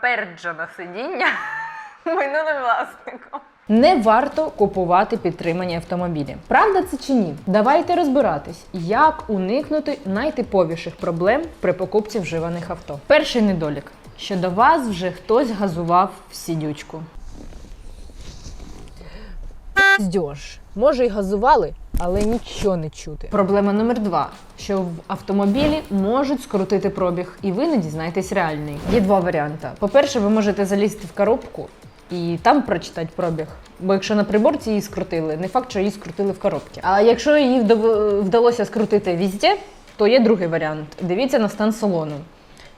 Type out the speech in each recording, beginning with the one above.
проперджене сидіння минулим власником. Не варто купувати підтримані автомобілі. Правда це чи ні? Давайте розбиратись, як уникнути найтиповіших проблем при покупці вживаних авто. Перший недолік, що до вас вже хтось газував в сідючку. Здьож. Може, й газували, але нічого не чути. Проблема номер два: що в автомобілі можуть скрутити пробіг, і ви не дізнаєтесь реальний. Є два варіанти. По-перше, ви можете залізти в коробку і там прочитати пробіг. Бо якщо на приборці її скрутили, не факт, що її скрутили в коробці. А якщо її вдалося скрутити візде, то є другий варіант. Дивіться на стан салону.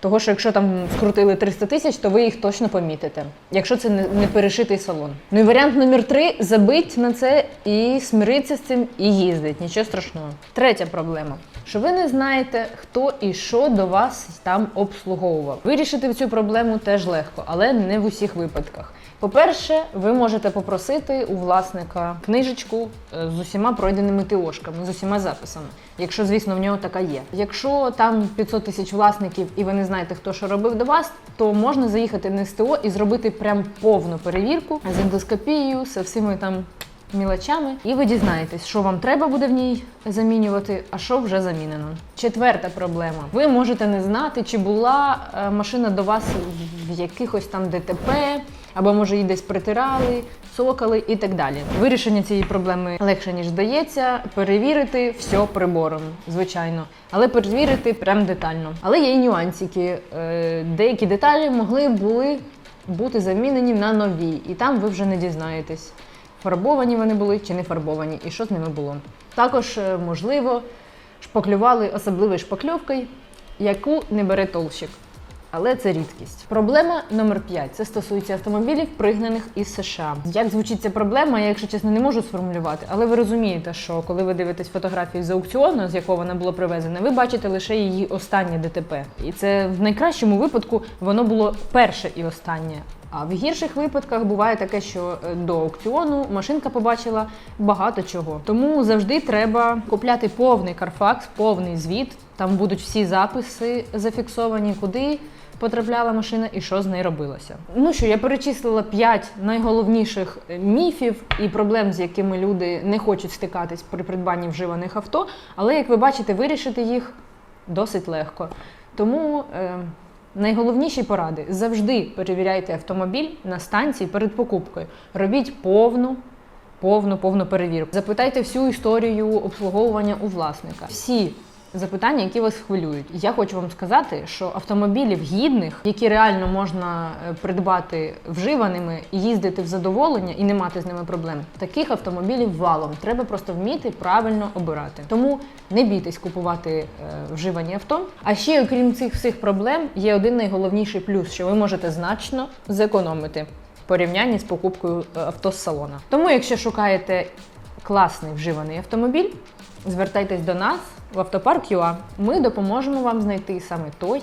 Того, що якщо там скрутили 300 тисяч, то ви їх точно помітите, якщо це не, перешитий салон. Ну і варіант номер три забить на це і смириться з цим і їздить. Нічого страшного. Третя проблема. Що ви не знаєте, хто і що до вас там обслуговував. Вирішити цю проблему теж легко, але не в усіх випадках. По-перше, ви можете попросити у власника книжечку е, з усіма пройденими ТОшками, з усіма записами, якщо, звісно, в нього така є. Якщо там 500 тисяч власників і ви не знаєте, хто що робив до вас, то можна заїхати на СТО і зробити прям повну перевірку з ендоскопією, з всіми там мілочами, і ви дізнаєтесь, що вам треба буде в ній замінювати, а що вже замінено. Четверта проблема: ви можете не знати, чи була е, машина до вас в якихось там ДТП, або може її десь притирали, цокали і так далі. Вирішення цієї проблеми легше ніж здається. Перевірити все прибором, звичайно, але перевірити прям детально. Але є і нюансики. Е, Деякі деталі могли були бути замінені на нові, і там ви вже не дізнаєтесь фарбовані вони були чи не фарбовані, і що з ними було. Також, е, можливо, шпаклювали особливою шпакльовкою, яку не бере толщик. Але це рідкість. Проблема номер 5. Це стосується автомобілів, пригнаних із США. Як звучить ця проблема, я, якщо чесно, не можу сформулювати, але ви розумієте, що коли ви дивитесь фотографію з аукціону, з якого вона була привезена, ви бачите лише її останнє ДТП. І це в найкращому випадку воно було перше і останнє. А в гірших випадках буває таке, що е, до аукціону машинка побачила багато чого. Тому завжди треба купляти повний карфакс, повний звіт. Там будуть всі записи зафіксовані, куди потрапляла машина і що з нею робилося. Ну що, я перечислила 5 найголовніших е, міфів і проблем, з якими люди не хочуть стикатись при придбанні вживаних авто. Але як ви бачите, вирішити їх досить легко. Тому. Е, Найголовніші поради завжди перевіряйте автомобіль на станції перед покупкою. Робіть повну, повну, повну перевірку. Запитайте всю історію обслуговування у власника. Всі запитання, які вас хвилюють. Я хочу вам сказати, що автомобілів гідних, які реально можна е, придбати вживаними їздити в задоволення і не мати з ними проблем, таких автомобілів валом. Треба просто вміти правильно обирати. Тому не бійтесь купувати е, вживані авто. А ще, окрім цих всіх проблем, є один найголовніший плюс, що ви можете значно зекономити в порівнянні з покупкою е, авто з салона. Тому, якщо шукаєте класний вживаний автомобіль, звертайтесь до нас в автопарк ЮА. Ми допоможемо вам знайти саме той.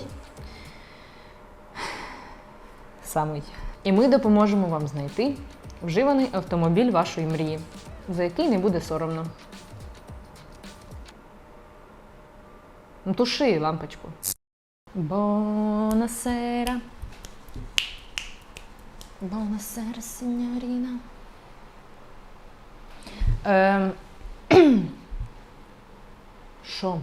Самий. І ми допоможемо вам знайти вживаний автомобіль вашої мрії, за який не буде соромно. Ну, туши лампочку. Бонасера. Бонасера, синьоріна. Ем, Що?